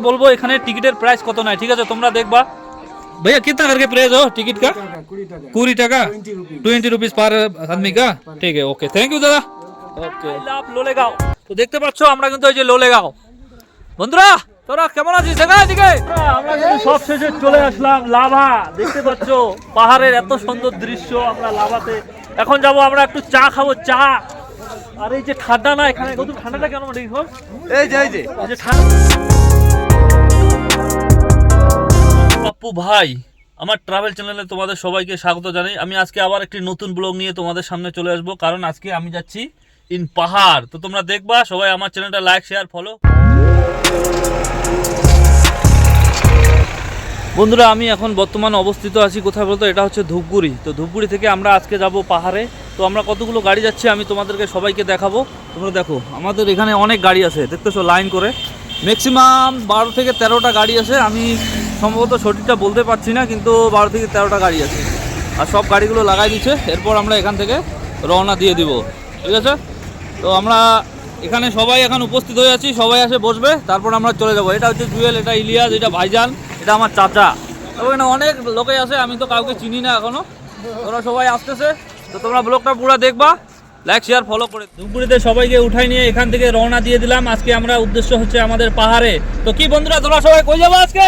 বলবো এখানে টিকিটের প্রাইস কত নাই ঠিক আছে তোমরা দেখবা भैया कितना करके प्राइस हो टिकट का कुड़ी টাকা টোয়েন্টি রুপিস পার আদমি কা ঠিক আছে ওকে থ্যাংক ইউ দাদা ওকে লাভ লোলেগাঁও তো দেখতে পাচ্ছ আমরা কিন্তু এই যে লোলেগাঁও বন্ধুরা তোরা কেমন আছিস দেখা এদিকে আমরা কিন্তু সব শেষে চলে আসলাম লাভা দেখতে পাচ্ছ পাহাড়ের এত সুন্দর দৃশ্য আমরা লাভাতে এখন যাব আমরা একটু চা খাবো চা আর যে ঠান্ডা না, এখানে কত ঠান্ডাটা কেন দেখো এই এই যে। এই যে ঠান্ডা। পাপ্পু ভাই, আমার ট্রাভেল চ্যানেলে তোমাদের সবাইকে স্বাগত জানাই। আমি আজকে আবার একটি নতুন ব্লগ নিয়ে তোমাদের সামনে চলে আসব, কারণ আজকে আমি যাচ্ছি ইন পাহাড়। তো তোমরা দেখবা, সবাই আমার চ্যানেলটা লাইক শেয়ার ফলো বন্ধুরা, আমি এখন বর্তমান অবস্থিত আছি কোথায় বলতো? এটা হচ্ছে ধূপগুড়ি। তো ধূপগুড়ি থেকে আমরা আজকে যাব পাহাড়ে। তো আমরা কতগুলো গাড়ি যাচ্ছি আমি তোমাদেরকে সবাইকে দেখাবো। তোমরা দেখো, আমাদের এখানে অনেক গাড়ি আছে, দেখতেছো লাইন করে। ম্যাক্সিমাম বারো থেকে তেরোটা গাড়ি আছে। আমি সম্ভবত সঠিকটা বলতে পারছি না, কিন্তু বারো থেকে তেরোটা গাড়ি আছে। আর সব গাড়িগুলো লাগাই দিচ্ছে। এরপর আমরা এখান থেকে রওনা দিয়ে দিব। ঠিক আছে? তো আমরা এখানে সবাই এখন উপস্থিত হয়ে আছি। সবাই আসে বসবে। তারপর আমরা চলে যাব। এটা হচ্ছে জুয়েল, এটা ইলিয়াস, এটা ভাইজান। এটা আমার চাচা। এখানে অনেক লোকে আছে আমি তো কাউকে চিনি না এখনও। ওরা সবাই আসতেছে। তো তোমরা ব্লগটা পুরো দেখবা লাইক শেয়ার ফলো করে ধুপুরিতে সবাইকে উঠাই নিয়ে এখান থেকে রওনা দিয়ে দিলাম। আজকে আমরা উদ্দেশ্য হচ্ছে আমাদের পাহাড়ে। তো কি বন্ধুরা তোমরা সবাই কই যাব আজকে?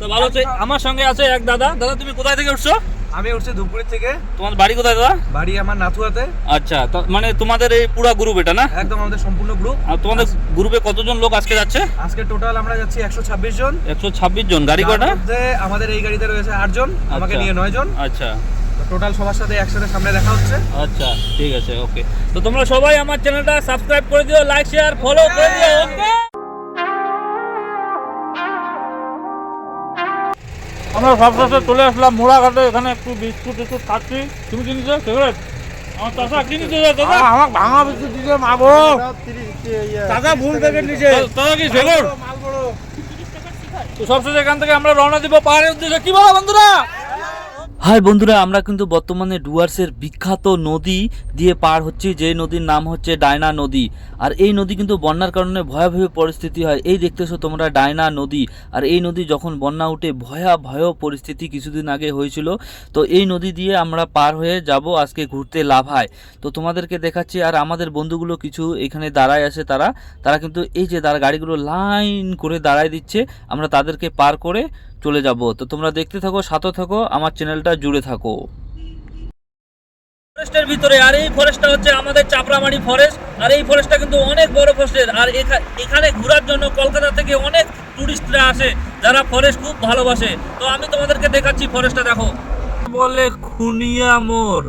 তো ভালো আছে আমার সঙ্গে আছে এক দাদা। দাদা তুমি কোথায় থেকে উঠছো? আমি উঠছি ধূপগুড়ি থেকে। তোমার বাড়ি কোথায় দাদা? বাড়ি আমার নাথুয়াতে। আচ্ছা তো মানে তোমাদের এই পুরো গ্রুপ এটা না? একদম আমাদের সম্পূর্ণ গ্রুপ আর তোমাদের গ্রুপে কতজন লোক আজকে যাচ্ছে? আজকে টোটাল আমরা যাচ্ছি একশো ছাব্বিশ জন। একশো ছাব্বিশ জন। গাড়ি কটা? আমাদের এই গাড়িতে রয়েছে আট জন আমাকে আচ্ছা। নিয়ে নয় জন। আচ্ছা। টোটাল সবার সাথে একসাথে সামনে দেখা হচ্ছে। আচ্ছা ঠিক আছে ওকে তো তোমরা সবাই আমার চ্যানেলটা সাবস্ক্রাইব করে দিও লাইক শেয়ার ফলো করে দিও ওকে আমরা সবশেষে চলে আসলাম মোড়াঘাটে এখানে একটু বিস্কুট একটু খাচ্ছি। তুমি কিনেছো সিগারেট আমার চাষা কি নিচ্ছে দাদা আমার ভাঙা বিস্কুট দিছে মাগো দাদা ভুল প্যাকেট নিচে দাদা কি সিগারেট তো সবশেষে এখান থেকে আমরা রওনা দিব পাহাড়ের উদ্দেশ্যে। কি বলো বন্ধুরা? হাই বন্ধুরা, আমরা কিন্তু বর্তমানে ডুয়ার্সের বিখ্যাত নদী দিয়ে পার হচ্ছি, যে নদীর নাম হচ্ছে ডায়না নদী। আর এই নদী কিন্তু বন্যার কারণে ভয়াবহ পরিস্থিতি হয়। এই দেখতেছো তোমরা, ডায়না নদী। আর এই নদী যখন বন্যা উঠে, ভয়াবহ পরিস্থিতি কিছুদিন আগে হয়েছিল। তো এই নদী দিয়ে আমরা পার হয়ে যাব আজকে ঘুরতে লাভায়। তো তোমাদেরকে দেখাচ্ছি, আর আমাদের বন্ধুগুলো কিছু এখানে দাঁড়ায় আছে তারা। তারা কিন্তু এই যে, তারা গাড়িগুলো লাইন করে দাঁড়ায় দিচ্ছে, আমরা তাদেরকে পার করে চলে যাব। তো তোমরা দেখতে থাকো, সাথে থাকো, আমার চ্যানেলটা জুড়ে থাকো। ফরেস্টের ভিতরে, আর এই ফরেস্টটা হচ্ছে আমাদের চাপড়ামারি ফরেস্ট আর এই ফরেস্টটা কিন্তু অনেক বড় ফরেস্টের আর এখানে ঘোরার জন্য কলকাতা থেকে অনেক টুরিস্টরা আসে, যারা ফরেস্ট খুব ভালোবাসে। তো আমি তোমাদেরকে দেখাচ্ছি ফরেস্টটা দেখো। বলে খুনিয়া মোড়?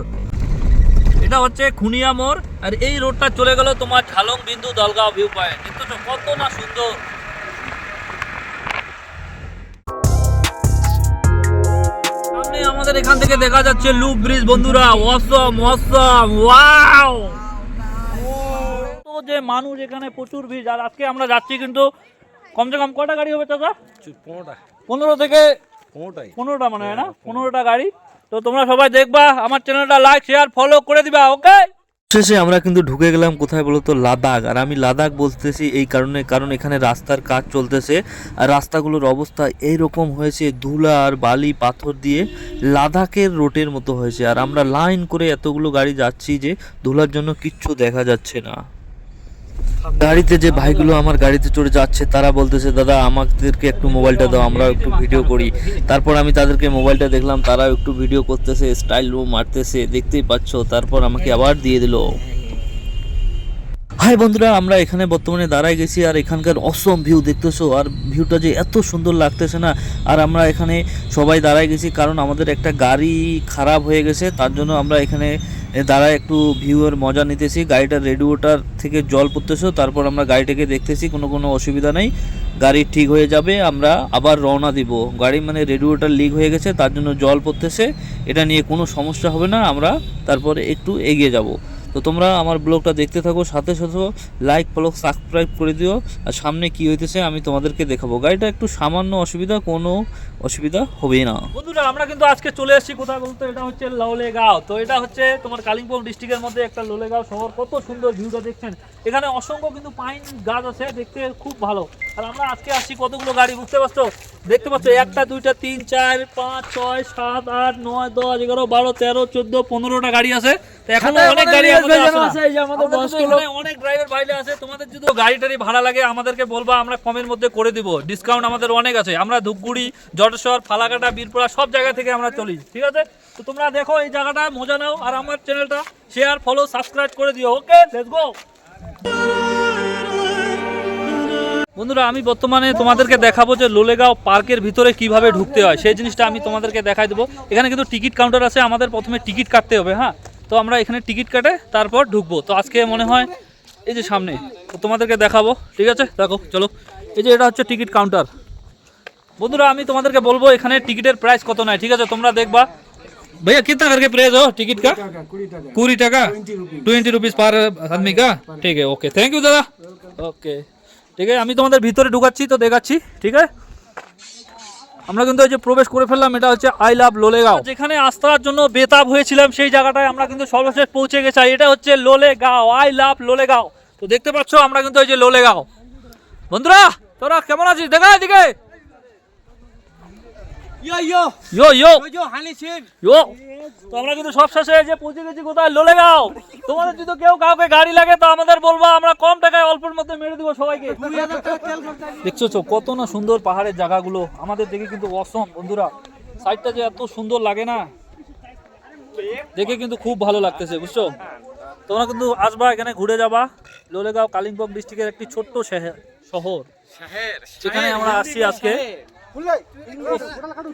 এটা হচ্ছে খুনিয়া মোড়, আর এই রোডটা চলে গেল তোমার ঝালং বিন্দু দলগাঁও ভিউ পয়েন্ট দেখতেছো কত না সুন্দর? সামনে আমাদের এখান থেকে দেখা যাচ্ছে লুপ ব্রিজ বন্ধুরা। অসম অসম ওয়াও তো যে মানুষ এখানে প্রচুর ভিড় আর আজকে আমরা যাচ্ছি কিন্তু কমসে কম কটা গাড়ি হবে চাচা? পনেরোটা। পনেরো থেকে পনেরোটাই। পনেরোটা মানে হয় না? পনেরোটা। গাড়ি। তো তোমরা সবাই দেখবা আমার চ্যানেলটা লাইক শেয়ার ফলো করে দিবা ওকে শেষে আমরা কিন্তু ঢুকে গেলাম, কোথায় বলতো? লাদাখ। আর আমি লাদাখ বলতেছি এই কারণে, কারণ এখানে রাস্তার কাজ চলতেছে। আর রাস্তাগুলোর অবস্থা এইরকম হয়েছে, ধুলা আর বালি, পাথর দিয়ে লাদাখের রোডের মতো হয়েছে। আর আমরা লাইন করে এতগুলো গাড়ি যাচ্ছি যে ধুলার জন্য কিচ্ছু দেখা যাচ্ছে না। গাড়িতে যে ভাইগুলো আমার গাড়িতে চড়ে যাচ্ছে, তারা বলতেছে, দাদা, আমাদেরকে একটু মোবাইলটা দাও আমরা একটু ভিডিও করি। তারপর আমি তাদেরকে মোবাইলটা দেখলাম, তারাও একটু ভিডিও করতেছে, স্টাইল মারতেছে, দেখতেই পাচ্ছ। তারপর আমাকে আবার দিয়ে দিল। হাই বন্ধুরা, আমরা এখানে বর্তমানে দাঁড়ায় গেছি আর এখানকার অসম ভিউ দেখতেছো আর ভিউটা যে এত সুন্দর লাগতেছে না। আর আমরা এখানে সবাই দাঁড়ায় গেছি কারণ আমাদের একটা গাড়ি খারাপ হয়ে গেছে, তার জন্য আমরা এখানে দাঁড়ায় একটু ভিউয়ের মজা নিতেছি। গাড়িটার রেডিওটার থেকে জল পড়তেছো, তারপর আমরা গাড়িটাকে দেখতেছি, কোনো কোনো অসুবিধা নেই। গাড়ি ঠিক হয়ে যাবে, আমরা আবার রওনা দিব। গাড়ি মানে রেডিওটার লিক হয়ে গেছে, তার জন্য জল পড়তেছে। এটা নিয়ে কোনো সমস্যা হবে না, আমরা তারপরে একটু এগিয়ে যাব। তো তোমরা আমার ব্লগটা দেখতে থাকো, সাথে সাথে লাইক ফলো সাবস্ক্রাইব করে দিও। আর সামনে কি হইতেছে আমি তোমাদেরকে দেখাবো। গাড়িটা একটু সামান্য অসুবিধা, কোনো অসুবিধা হবে না। বন্ধুরা আমরা কিন্তু আজকে চলে এসেছি কোথায় বলতে? এটা হচ্ছে লোলেগাঁও তো এটা হচ্ছে তোমার কালিম্পং ডিস্ট্রিক্টের মধ্যে একটা লোলেগাঁও শহর। কত সুন্দর ভিউটা দেখছেন। এখানে অসংখ্য কিন্তু পাইন গাছ আছে দেখতে খুব ভালো। আর আমরা আজকে আসছি কতগুলো গাড়ি বুঝতে পারছ? দেখতে পাচ্ছ একটা দুইটা তিন চার পাঁচ ছয় সাত আট নয় দশ এগারো বারো তেরো চোদ্দ পনেরোটা গাড়ি আছে। তো এখনও অনেক গাড়ি অনেক ড্রাইভার ভাইলে আছে। তোমাদের যদি গাড়ি টাড়ি ভাড়া লাগে আমাদেরকে বলবা আমরা কমের মধ্যে করে দিব। ডিসকাউন্ট আমাদের অনেক আছে। আমরা ধূপগুড়ি জটেশ্বর ফালাকাটা, বীরপুরা, সব জায়গা থেকে আমরা চলি, ঠিক আছে? তো তোমরা দেখো এই জায়গাটা, মজা নাও, আর আমার চ্যানেলটা শেয়ার ফলো সাবস্ক্রাইব করে দিও ওকে লেটস গো বন্ধুরা, আমি বর্তমানে তোমাদেরকে দেখাবো যে লোলেগাঁও পার্কের ভিতরে কীভাবে ঢুকতে হয়। সেই জিনিসটা আমি তোমাদেরকে দেখাই দেবো। এখানে কিন্তু টিকিট কাউন্টার আছে, আমাদের প্রথমে টিকিট কাটতে হবে হ্যাঁ? তো আমরা এখানে টিকিট কাটে, তারপর ঢুকবো। তো আজকে মনে হয় এই যে সামনে তোমাদেরকে দেখাবো, ঠিক আছে? দেখো, চলো। এই যে এটা হচ্ছে টিকিট কাউন্টার। বন্ধুরা আমি তোমাদেরকে বলবো এখানে টিকিটের প্রাইস কত নাই ঠিক আছে তোমরা দেখবা भैया कितना करके प्राइस हो टिकट का कुड़ी टका ट्वेंटी रुपीज पर आदमी का ठीक है ओके थैंक यू दादा ওকে ঠিক আছে আমি তোমাদের ভিতরে ঢুকাচ্ছি তো দেখাচ্ছি ঠিক আছে আমরা কিন্তু এই যে প্রবেশ করে ফেললাম এটা হচ্ছে আই লাভ লোলেগাঁও যেখানে আস্থার জন্য বেতাব হয়েছিলাম সেই জায়গাটায় আমরা কিন্তু সর্বশেষ পৌঁছে গেছি আর এটা হচ্ছে লোলেগাঁও আই লাভ লোলেগাঁও তো দেখতে পাচ্ছ আমরা কিন্তু এই যে লোলেগাঁও বন্ধুরা তোরা কেমন আছিস দেখা এদিকে ইয়ো হানি সিং তো আমরা কিন্তু সব শেষে যে পৌঁছে গেছি কোথায় লোলেগাঁও তোমাদের যদি কেউ কাউকে গাড়ি লাগে তো আমাদের বলবা আমরা কম টাকায় অল্পের মধ্যে মেরে দিব সবাইকে। দেখছ তো কত না সুন্দর পাহাড়ের জায়গাগুলো। আমাদের দেখে কিন্তু অসম বন্ধুরা। সাইডটা যে এত সুন্দর লাগে না দেখে কিন্তু খুব ভালো লাগতেছে বুঝছ? তোমরা কিন্তু আসবা এখানে ঘুরে যাবা। লোলেগাঁও কালিম্পং ডিস্ট্রিক্টের একটি ছোট্ট শহর। শহর যেখানে আমরা আসছি আজকে।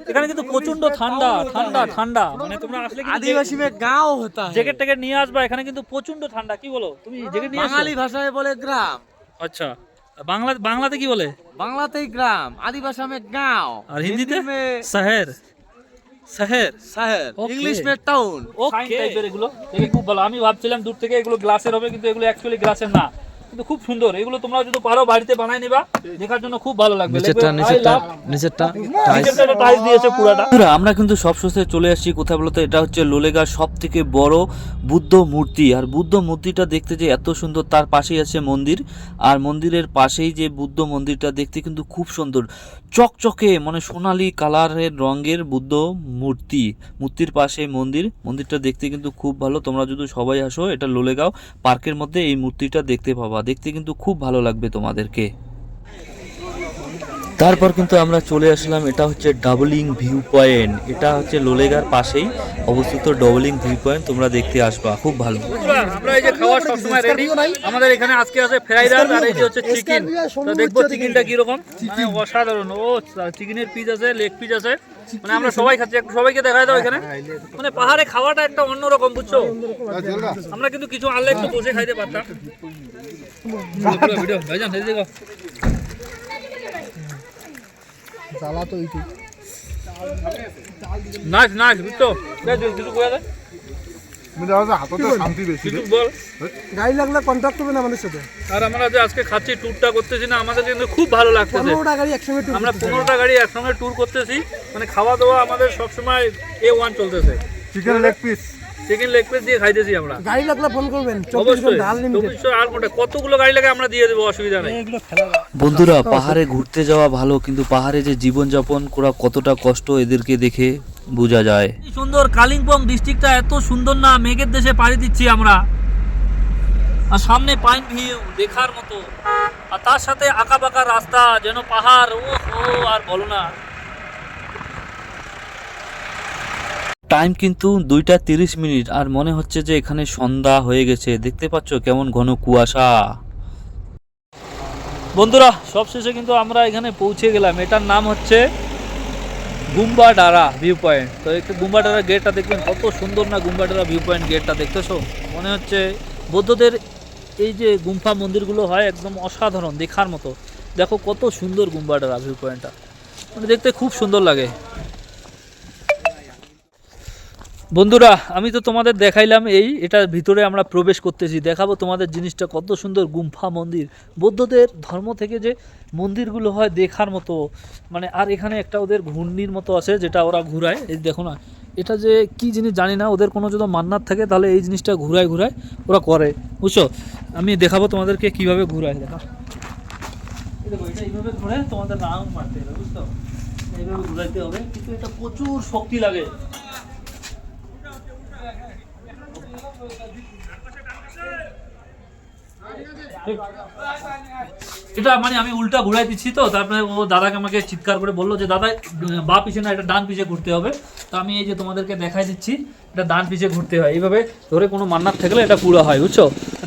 এখানে কিন্তু প্রচণ্ড ঠান্ডা ঠান্ডা ঠান্ডা। মানে তোমরা আসলে আদিবাসী মে গাঁও হতা জ্যাকেট নিয়ে আসবা এখানে কিন্তু প্রচণ্ড ঠান্ডা। কি বলো? তুমি জ্যাকেট নিয়ে বাঙালি ভাষায় বলে গ্রাম। আচ্ছা। বাংলা বাংলাতে কি বলে? বাংলাতেই গ্রাম। মে গাঁও। আর হিন্দিতে? শহর শহর শহর ইংলিশ মে টাউন। ওকে টাইপের এগুলো। খুব ভালো। আমি ভাবছিলাম দূর থেকে এগুলো গ্লাসের হবে কিন্তু এগুলো অ্যাকচুয়ালি গ্লাসের না। কিন্তু খুব সুন্দর। এগুলো তোমরা যদি পারো বাড়িতে বানাই নিবা দেখার জন্য খুব ভালো লাগবে। নিচেরটা নিচেরটা নিচেরটা আমরা কিন্তু সব শেষে চলে আসছি কোথায় বলতো? এটা হচ্ছে লোলেগার সব থেকে বড় বুদ্ধ মূর্তি। আর বুদ্ধ মূর্তিটা দেখতে যে এত সুন্দর তার পাশেই আছে মন্দির। আর মন্দিরের পাশেই যে বুদ্ধ মন্দিরটা দেখতে কিন্তু খুব সুন্দর। চকচকে মানে সোনালি কালারের রঙের বুদ্ধ মূর্তি। মূর্তির পাশে মন্দির। মন্দিরটা দেখতে কিন্তু খুব ভালো। তোমরা যদি সবাই আসো এটা লোলেগাঁও পার্কের মধ্যে এই মূর্তিটা দেখতে পাবা। দেখতে কিন্তু খুব ভালো লাগবে তোমাদেরকে। তারপর কিন্তু আমরা চলে আসলাম এটা হচ্ছে ডাবলিং ভিউ পয়েন্ট এটা হচ্ছে লোলেগার পাশেই অবস্থিত ডাবলিং ভিউ পয়েন্ট তোমরা দেখতে আসবা খুব ভালো। আমরা এই যে খাওয়া সব সময় রেডি আমাদের এখানে আজকে আছে ফ্রাইড রাইস আর এই যে হচ্ছে চিকেন তো দেখব চিকেনটা কি রকম মানে অসাধারণ। ও চিকেনের পিস আছে লেগ পিস আছে। মানে আমরা সবাই খাচ্ছি একটু সবাইকে দেখাই দাও এখানে। মানে পাহাড়ে খাওয়াটা একটা অন্যরকম বুঝছ? আমরা কিন্তু কিছু আনলে একটু বসে খাইতে পারতাম। ভিডিও ভাইজান দেখো বুঝছ? কিছু কোয়া দেয় হাততে শান্তি বেশি বল। গাড়ি লাগলে কন্ট্যাক্ট করবেন আমাদের সাথে। আর আমরা যে আজকে খাচ্ছি ট্যুরটা করতেছি না আমাদের কিন্তু খুব ভালো লাগতেছে। পনেরোটা গাড়ি একসঙ্গে ট্যুর আমরা পনেরোটা গাড়ি একসঙ্গে ট্যুর করতেছি। মানে খাওয়া দাওয়া আমাদের সবসময় এ ওয়ান চলতেছে। Chicken leg piece chicken leg piece দিয়ে খাইতেছি আমরা। গাড়ি লাগলে ফোন করবেন অবশ্যই আর কোনটা কতগুলো গাড়ি লাগে আমরা দিয়ে দেবো অসুবিধা নেই। বন্ধুরা পাহাড়ে ঘুরতে যাওয়া ভালো কিন্তু পাহাড়ে যে জীবনযাপন করা কতটা কষ্ট এদেরকে দেখে বোঝা যায়। সুন্দর কালিম্পং ডিস্ট্রিক্টটা এত সুন্দর না মেঘের দেশে পাড়ি দিচ্ছি আমরা। আর সামনে পাইন ভিউ দেখার মতো। আর তার সাথে আঁকা বাঁকা রাস্তা যেন পাহাড় ও হো আর বলো না। টাইম কিন্তু দুইটা তিরিশ মিনিট, আর মনে হচ্ছে যে এখানে সন্ধ্যা হয়ে গেছে। দেখতে পাচ্ছ কেমন ঘন কুয়াশা। বন্ধুরা, সবশেষে কিন্তু আমরা এখানে পৌঁছে গেলাম। এটার নাম হচ্ছে গুম্বা ডারা ভিউ পয়েন্ট তো একটু গুম্বা ডারা গেটটা দেখবেন, কত সুন্দর না গুম্বা ডারা ভিউ পয়েন্ট গেটটা দেখতেছো? মনে হচ্ছে বৌদ্ধদের এই যে গুম্ফা মন্দিরগুলো হয় একদম অসাধারণ, দেখার মতো। দেখো কত সুন্দর গুম্বা ডারা ভিউ পয়েন্টটা মানে দেখতে খুব সুন্দর লাগে। বন্ধুরা, আমি তো তোমাদের দেখাইলাম এই এটার ভিতরে আমরা প্রবেশ করতেছি। দেখাবো তোমাদের জিনিসটা কত সুন্দর গুম্ফা মন্দির। বৌদ্ধদের ধর্ম থেকে যে মন্দিরগুলো হয় দেখার মতো মানে আর এখানে একটা ওদের ঘূর্ণির মতো আছে যেটা ওরা ঘুরায়। এই দেখো না, এটা যে কি জিনিস জানি না, ওদের কোনো যদি মান্নাত থাকে তাহলে এই জিনিসটা ঘুরায় ঘুরায় ওরা করে। বুঝছ? আমি দেখাবো তোমাদেরকে কীভাবে ঘুরায়, দেখা। দেখো, এটা এইভাবে ঘুরে তোমাদের রাউন্ড মারতে হবে, বুঝছ? এইভাবে ঘুরাইতে হবে, কিন্তু এটা প্রচুর শক্তি লাগে। এটা মানে আমি উল্টা ঘুরাই দিচ্ছি তো, তারপরে ও দাদাকে আমাকে চিৎকার করে বলল যে, দাদা, বা পিছে না এটা ডান পিছে ঘুরতে হবে। তো আমি এই যে তোমাদেরকে দেখাই দিচ্ছি, এটা ডান পিছে ঘুরতে হয়। এইভাবে ধরে কোনো মান্নাত থাকলে এটা পুরো হয়, বুঝছ?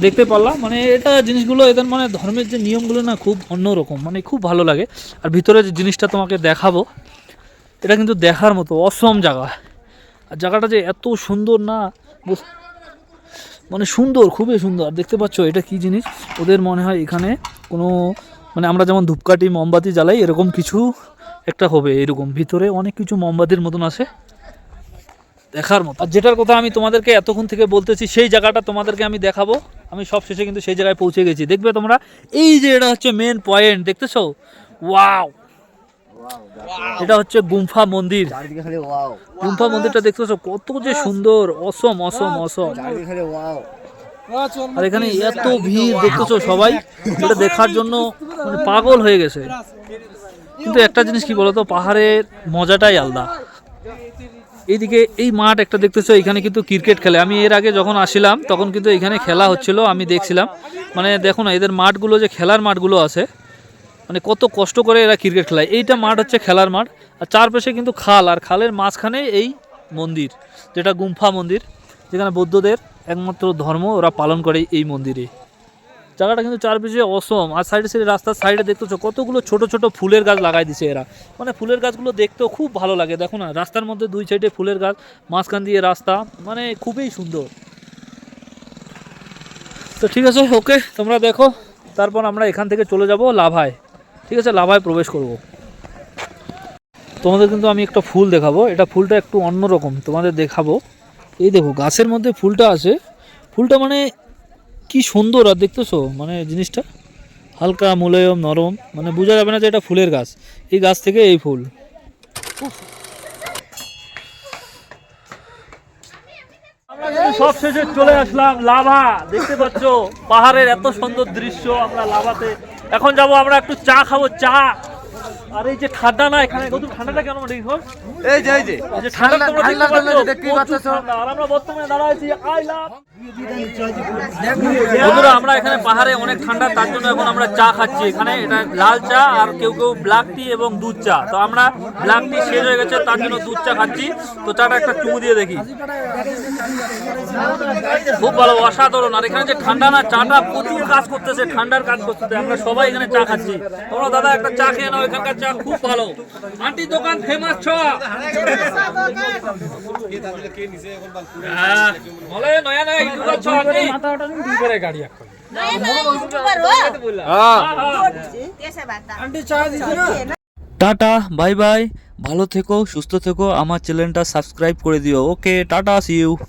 দেখতে পারলাম মানে এটা জিনিসগুলো এদের মানে ধর্মের যে নিয়মগুলো না খুব অন্যরকম মানে খুব ভালো লাগে। আর ভিতরে যে জিনিসটা তোমাকে দেখাবো, এটা কিন্তু দেখার মতো অসম জায়গা। আর জায়গাটা যে এত সুন্দর না মানে সুন্দর, খুবই সুন্দর। দেখতে পাচ্ছ, এটা কি জিনিস? ওদের মনে হয় এখানে কোনো মানে আমরা যেমন ধূপকাঠি, মোমবাতি জ্বালাই, এরকম কিছু একটা হবে, এরকম। ভিতরে অনেক কিছু মোমবাতির মতন আছে। দেখার মতো। আর যেটার কথা আমি তোমাদেরকে এতক্ষণ থেকে বলতেছি, সেই জায়গাটা তোমাদেরকে আমি দেখাবো। আমি সব শেষে কিন্তু সেই জায়গায় পৌঁছে গেছি। দেখবে তোমরা? এই যে এটা হচ্ছে মেন পয়েন্ট দেখতেছো? ওয়াও এটা হচ্ছে গুম্ফা মন্দির। গুম্ফা মন্দিরটা দেখতেছো কত যে সুন্দর অসম অসম অসম আর এখানে এত ভিড় দেখতেছো সবাই এটা দেখার জন্য মানে পাগল হয়ে গেছে। কিন্তু একটা জিনিস কি বলতো পাহাড়ের মজাটাই আলাদা। এইদিকে এই মাঠ একটা দেখতেছো এখানে কিন্তু ক্রিকেট খেলে। আমি এর আগে যখন আসিলাম তখন কিন্তু এখানে খেলা হচ্ছিল আমি দেখছিলাম। মানে দেখো না এদের মাঠগুলো যে খেলার মাঠগুলো আছে মানে কত কষ্ট করে এরা ক্রিকেট খেলায়। এইটা মাঠ হচ্ছে খেলার মাঠ, আর চারপাশে কিন্তু খাল, আর খালের মাঝখানে এই মন্দির, যেটা গুম্ফা মন্দির, যেখানে বৌদ্ধদের একমাত্র ধর্ম, ওরা পালন করে এই মন্দিরে। জায়গাটা কিন্তু চারপাশে অসম, আর সাইডে সাইডে রাস্তার সাইডে দেখতেছো, কতগুলো ছোট ছোট ফুলের গাছ লাগাই দিছে এরা। মানে ফুলের গাছগুলো দেখতেও খুব ভালো লাগে, দেখো না, রাস্তার মধ্যে দুই সাইডে ফুলের গাছ, মাঝখান দিয়ে রাস্তা মানে খুবই সুন্দর। তো ঠিক আছে ওকে তোমরা দেখো, তারপর আমরা এখান থেকে চলে যাব লাভায়। ঠিক আছে, লাভায় প্রবেশ করব। তোমাদের কিন্তু আমি একটা ফুল দেখাবো। এটা ফুলটা একটু অন্যরকম তোমাদের দেখাবো। এই দেখো, গাছের মধ্যে ফুলটা আছে। ফুলটা মানে কি সুন্দর, আর দেখতেছো? মানে জিনিসটা হালকা মুলায়ম, নরম মানে বোঝা যাবে না যে এটা ফুলের গাছ। এই গাছ থেকে এই ফুল। সব শেষে চলে আসলাম লাভা। দেখতে পাচ্ছ, পাহাড়ের এত সুন্দর দৃশ্য আমরা লাভাতে এখন যাব আমরা একটু চা খাব চা। আর এই যে ঠান্ডা না এখানে কত ঠান্ডাটা কেন দেখো এই যে এই যে। এই যে ঠান্ডা তোমরা ঠান্ডা দেখতেই পাচ্ছ। আর আমরা বর্তমানে দাঁড়া আছি আই লাভ বন্ধুরা আমরা এখানে পাহাড়ে অনেক ঠান্ডা তার জন্য এখন আমরা চা খাচ্ছি। এখানে এটা লাল চা আর কেউ কেউ ব্ল্যাক টি এবং দুধ চা। তো আমরা ব্ল্যাক টি শেষ হয়ে গেছে তার জন্য দুধ চা খাচ্ছি। তো চাটা একটা চুমু দিয়ে দেখি। খুব ভালো অসাধারণ। আর এখানে যে ঠান্ডা না চাটা প্রচুর কাজ করতেছে ঠান্ডার কাজ করতেছে। আমরা সবাই এখানে চা খাচ্ছি। তোমরা দাদা একটা চা খেয়ে নাও এখানকার চা খুব ভালো। আন্টি দোকান ফেমাস ছ। বলে নয়া নয়া ইউটিউবার ছ আন্টি? Tata bye bye. ভালো থেকো সুস্থ থেকো। আমার চ্যানেলটা সাবস্ক্রাইব করে দিও। ওকে টাটা সি ইউ